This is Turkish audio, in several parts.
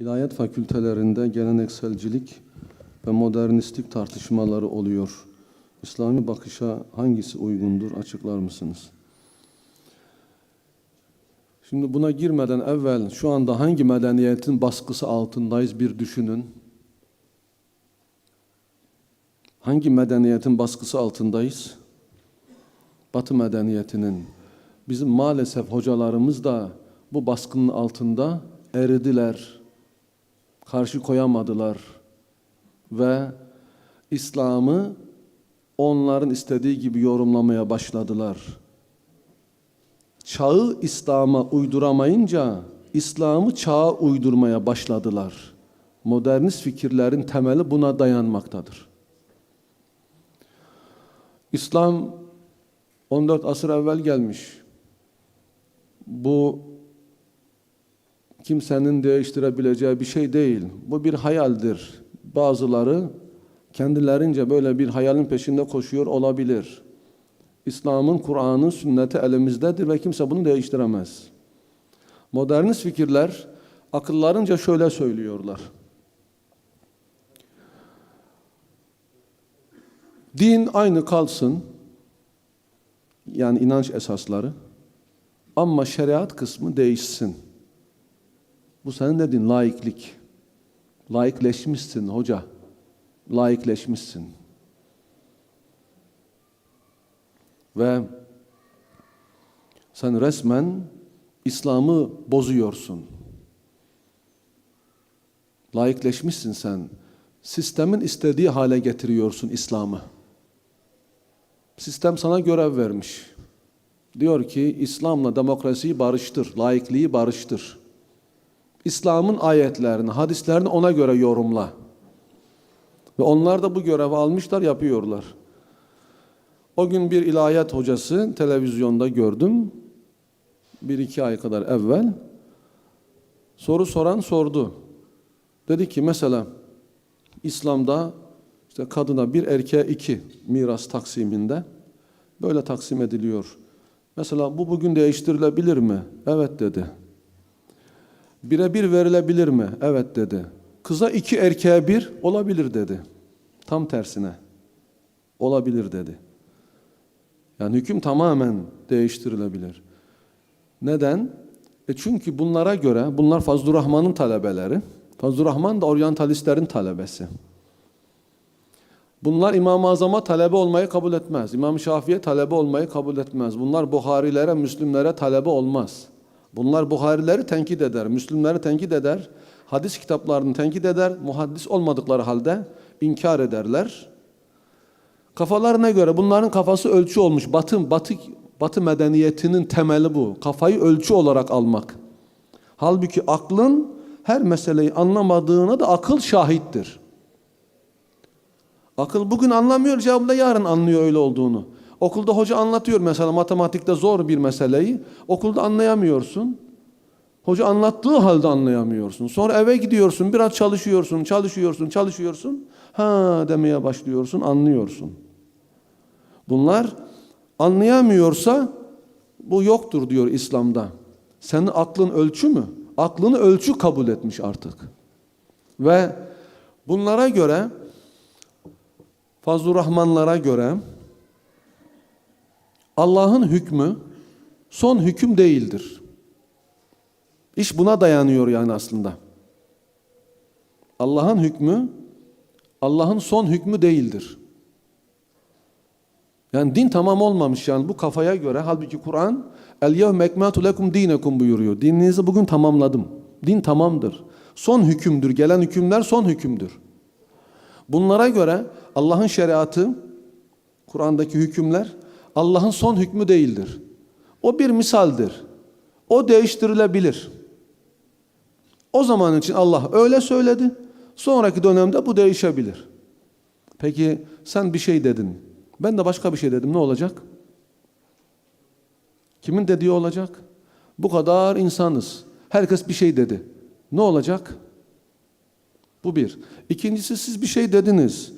İlahiyat fakültelerinde gelenekselcilik ve modernistlik tartışmaları oluyor. İslami bakışa hangisi uygundur açıklar mısınız? Şimdi buna girmeden evvel şu anda hangi medeniyetin baskısı altındayız bir düşünün. Hangi medeniyetin baskısı altındayız? Batı medeniyetinin. Bizim maalesef hocalarımız da bu baskının altında eridiler. Karşı koyamadılar. Ve İslam'ı onların istediği gibi yorumlamaya başladılar. Çağı İslam'a uyduramayınca İslam'ı çağa uydurmaya başladılar. Modernist fikirlerin temeli buna dayanmaktadır. İslam 14 asır evvel gelmiş. Bu kimsenin değiştirebileceği bir şey değil. Bu bir hayaldir. Bazıları kendilerince böyle bir hayalin peşinde koşuyor olabilir. İslam'ın, Kur'an'ın, sünneti elimizdedir ve kimse bunu değiştiremez. Modernist fikirler akıllarınca şöyle söylüyorlar. Din aynı kalsın. Yani inanç esasları. Ama şeriat kısmı değişsin. Bu senin dediğin laiklik. Laikleşmişsin hoca. Laikleşmişsin. Ve sen resmen İslam'ı bozuyorsun. Laikleşmişsin sen. Sistemin istediği hale getiriyorsun İslam'ı. Sistem sana görev vermiş. Diyor ki İslam'la demokrasiyi barıştır, laikliği barıştır. İslam'ın ayetlerini, hadislerini ona göre yorumla. Ve onlar da bu görevi almışlar, yapıyorlar. O gün bir ilahiyat hocası televizyonda gördüm. Bir iki ay kadar evvel. Soru soran sordu. Dedi ki mesela İslam'da işte kadına bir erkeğe iki miras taksiminde böyle taksim ediliyor. Mesela bu bugün değiştirilebilir mi? Evet dedi. Bire bir verilebilir mi? Evet dedi. Kıza iki erkeğe bir olabilir dedi. Tam tersine. Olabilir dedi. Yani hüküm tamamen değiştirilebilir. Neden? E çünkü bunlara göre, bunlar Fazlur Rahman'ın talebeleri. Fazlur Rahman da oryantalistlerin talebesi. Bunlar İmam-ı Azam'a talebe olmayı kabul etmez. İmam Şafii'ye talebe olmayı kabul etmez. Bunlar Buharilere, Müslümlere talebe olmaz. Bunlar Buharileri tenkit eder, Müslümleri tenkit eder, hadis kitaplarını tenkit eder, muhaddis olmadıkları halde inkar ederler. Kafalarına göre bunların kafası ölçü olmuş. Batı, batı, batı medeniyetinin temeli bu. Kafayı ölçü olarak almak. Halbuki aklın her meseleyi anlamadığına da akıl şahittir. Akıl bugün anlamıyor cevabında yarın anlıyor öyle olduğunu. Okulda hoca anlatıyor mesela matematikte zor bir meseleyi. Okulda anlayamıyorsun. Hoca anlattığı halde anlayamıyorsun. Sonra eve gidiyorsun, biraz çalışıyorsun, çalışıyorsun, çalışıyorsun. Ha demeye başlıyorsun, anlıyorsun. Bunlar anlayamıyorsa bu yoktur diyor İslam'da. Senin aklın ölçü mü? Aklını ölçü kabul etmiş artık. Ve bunlara göre Fazlur Rahmanlara göre Allah'ın hükmü son hüküm değildir. İş buna dayanıyor yani aslında. Allah'ın hükmü Allah'ın son hükmü değildir. Yani din tamam olmamış yani bu kafaya göre. Halbuki Kur'an El yevme ekmeltu lekum dinekum buyuruyor. Dininizi bugün tamamladım. Din tamamdır. Son hükümdür. Gelen hükümler son hükümdür. Bunlara göre Allah'ın şeriatı, Kur'an'daki hükümler Allah'ın son hükmü değildir. O bir misaldir. O değiştirilebilir. O zaman için Allah öyle söyledi. Sonraki dönemde bu değişebilir. Peki sen bir şey dedin. Ben de başka bir şey dedim. Ne olacak? Kimin dediği olacak? Bu kadar insanız. Herkes bir şey dedi. Ne olacak? Bu bir. İkincisi siz bir şey dediniz.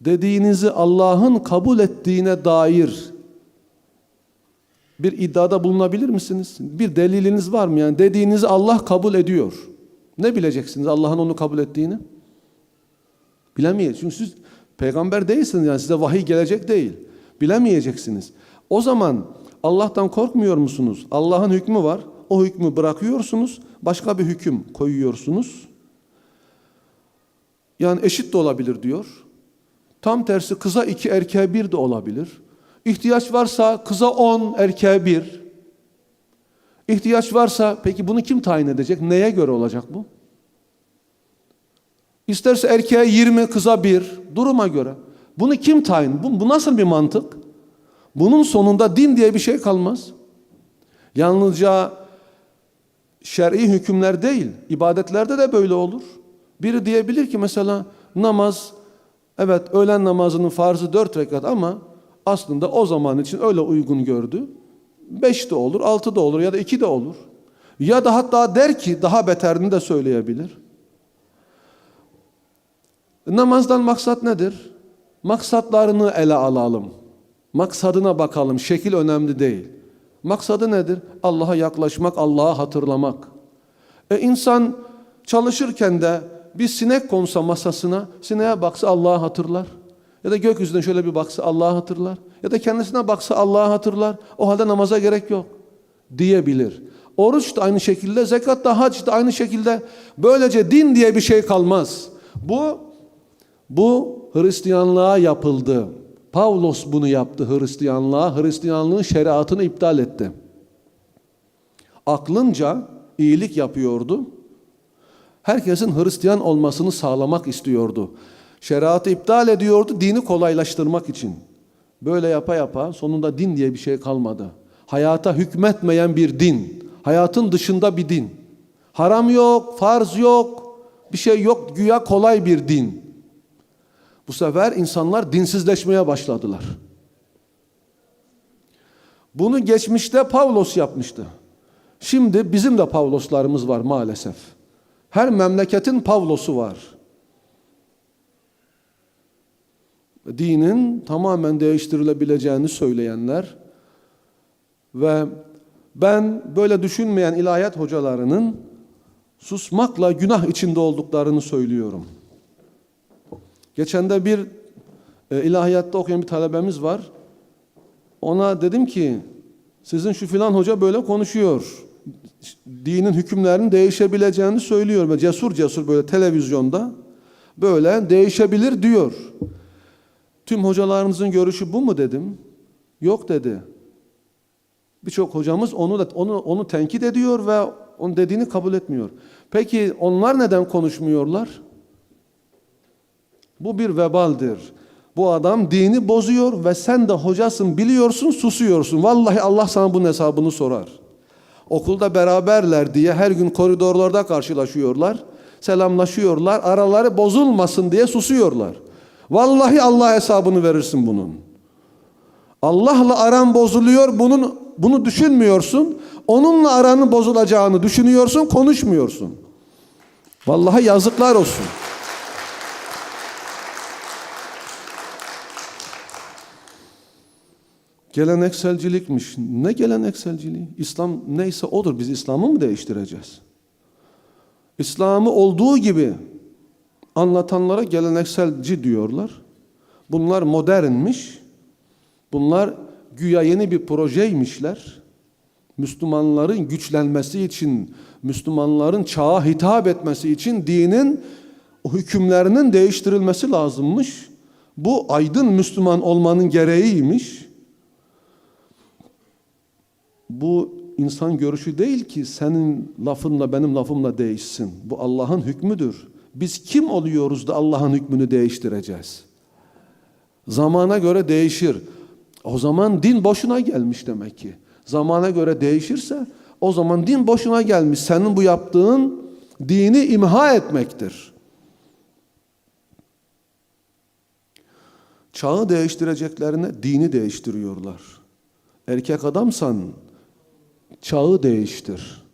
Dediğinizi Allah'ın kabul ettiğine dair bir iddiada bulunabilir misiniz? Bir deliliniz var mı? Yani dediğinizi Allah kabul ediyor. Ne bileceksiniz Allah'ın onu kabul ettiğini? Bilemeyeceksiniz. Çünkü siz peygamber değilsiniz yani size vahiy gelecek değil. Bilemeyeceksiniz. O zaman Allah'tan korkmuyor musunuz? Allah'ın hükmü var. O hükmü bırakıyorsunuz. Başka bir hüküm koyuyorsunuz. Yani eşit de olabilir diyor. Tam tersi kıza iki erkeğe bir de olabilir. İhtiyaç varsa kıza on erkeğe bir. İhtiyaç varsa peki bunu kim tayin edecek? Neye göre olacak bu? İsterse erkeğe 20, kıza bir, duruma göre. Bunu kim tayin? Bu, bu nasıl bir mantık? Bunun sonunda din diye bir şey kalmaz. Yalnızca şer'i hükümler değil, ibadetlerde de böyle olur. Biri diyebilir ki mesela namaz, evet öğlen namazının farzı dört rekat ama aslında o zaman için öyle uygun gördü. Beş de olur, altı da olur ya da iki de olur. Ya da hatta der ki daha beterini de söyleyebilir. Namazdan maksat nedir? Maksatlarını ele alalım. Maksadına bakalım. Şekil önemli değil. Maksadı nedir? Allah'a yaklaşmak, Allah'a hatırlamak. E insan çalışırken de bir sinek konsa masasına, sineğe baksa Allah'ı hatırlar. Ya da gökyüzüne şöyle bir baksa Allah'ı hatırlar. Ya da kendisine baksa Allah'ı hatırlar. O halde namaza gerek yok diyebilir. Oruç da aynı şekilde, zekat da hac da aynı şekilde. Böylece din diye bir şey kalmaz. Bu bu Hristiyanlığa yapıldı. Pavlos bunu yaptı Hristiyanlığa. Hristiyanlığın şeriatını iptal etti. Aklınca iyilik yapıyordu. Herkesin Hristiyan olmasını sağlamak istiyordu. Şeriatı iptal ediyordu dini kolaylaştırmak için. Böyle yapa yapa sonunda din diye bir şey kalmadı. Hayata hükmetmeyen bir din. Hayatın dışında bir din. Haram yok, farz yok, bir şey yok. Güya kolay bir din. Bu sefer insanlar dinsizleşmeye başladılar. Bunu geçmişte Pavlos yapmıştı. Şimdi bizim de Pavloslarımız var maalesef. Her memleketin Pavlosu var. Dinin tamamen değiştirilebileceğini söyleyenler ve ben böyle düşünmeyen ilahiyat hocalarının susmakla günah içinde olduklarını söylüyorum. Geçen de bir e, ilahiyatta okuyan bir talebemiz var. Ona dedim ki sizin şu filan hoca böyle konuşuyor. Dinin hükümlerinin değişebileceğini söylüyor. Ve cesur cesur böyle televizyonda böyle değişebilir diyor. Tüm hocalarınızın görüşü bu mu dedim. Yok dedi. Birçok hocamız onu da onu onu tenkit ediyor ve onun dediğini kabul etmiyor. Peki onlar neden konuşmuyorlar? Bu bir vebaldir. Bu adam dini bozuyor ve sen de hocasın biliyorsun susuyorsun. Vallahi Allah sana bunun hesabını sorar. Okulda beraberler diye her gün koridorlarda karşılaşıyorlar. Selamlaşıyorlar. Araları bozulmasın diye susuyorlar. Vallahi Allah hesabını verirsin bunun. Allah'la aran bozuluyor. Bunun bunu düşünmüyorsun. Onunla aranın bozulacağını düşünüyorsun, konuşmuyorsun. Vallahi yazıklar olsun. Gelenekselcilikmiş. Ne gelenekselciliği? İslam neyse odur. Biz İslam'ı mı değiştireceğiz? İslam'ı olduğu gibi anlatanlara gelenekselci diyorlar. Bunlar modernmiş. Bunlar güya yeni bir projeymişler. Müslümanların güçlenmesi için, Müslümanların çağa hitap etmesi için dinin o hükümlerinin değiştirilmesi lazımmış. Bu aydın Müslüman olmanın gereğiymiş. Bu insan görüşü değil ki senin lafınla benim lafımla değişsin. Bu Allah'ın hükmüdür. Biz kim oluyoruz da Allah'ın hükmünü değiştireceğiz? Zamana göre değişir. O zaman din boşuna gelmiş demek ki. Zamana göre değişirse o zaman din boşuna gelmiş. Senin bu yaptığın dini imha etmektir. Çağı değiştireceklerine dini değiştiriyorlar. Erkek adamsan çağı değiştir.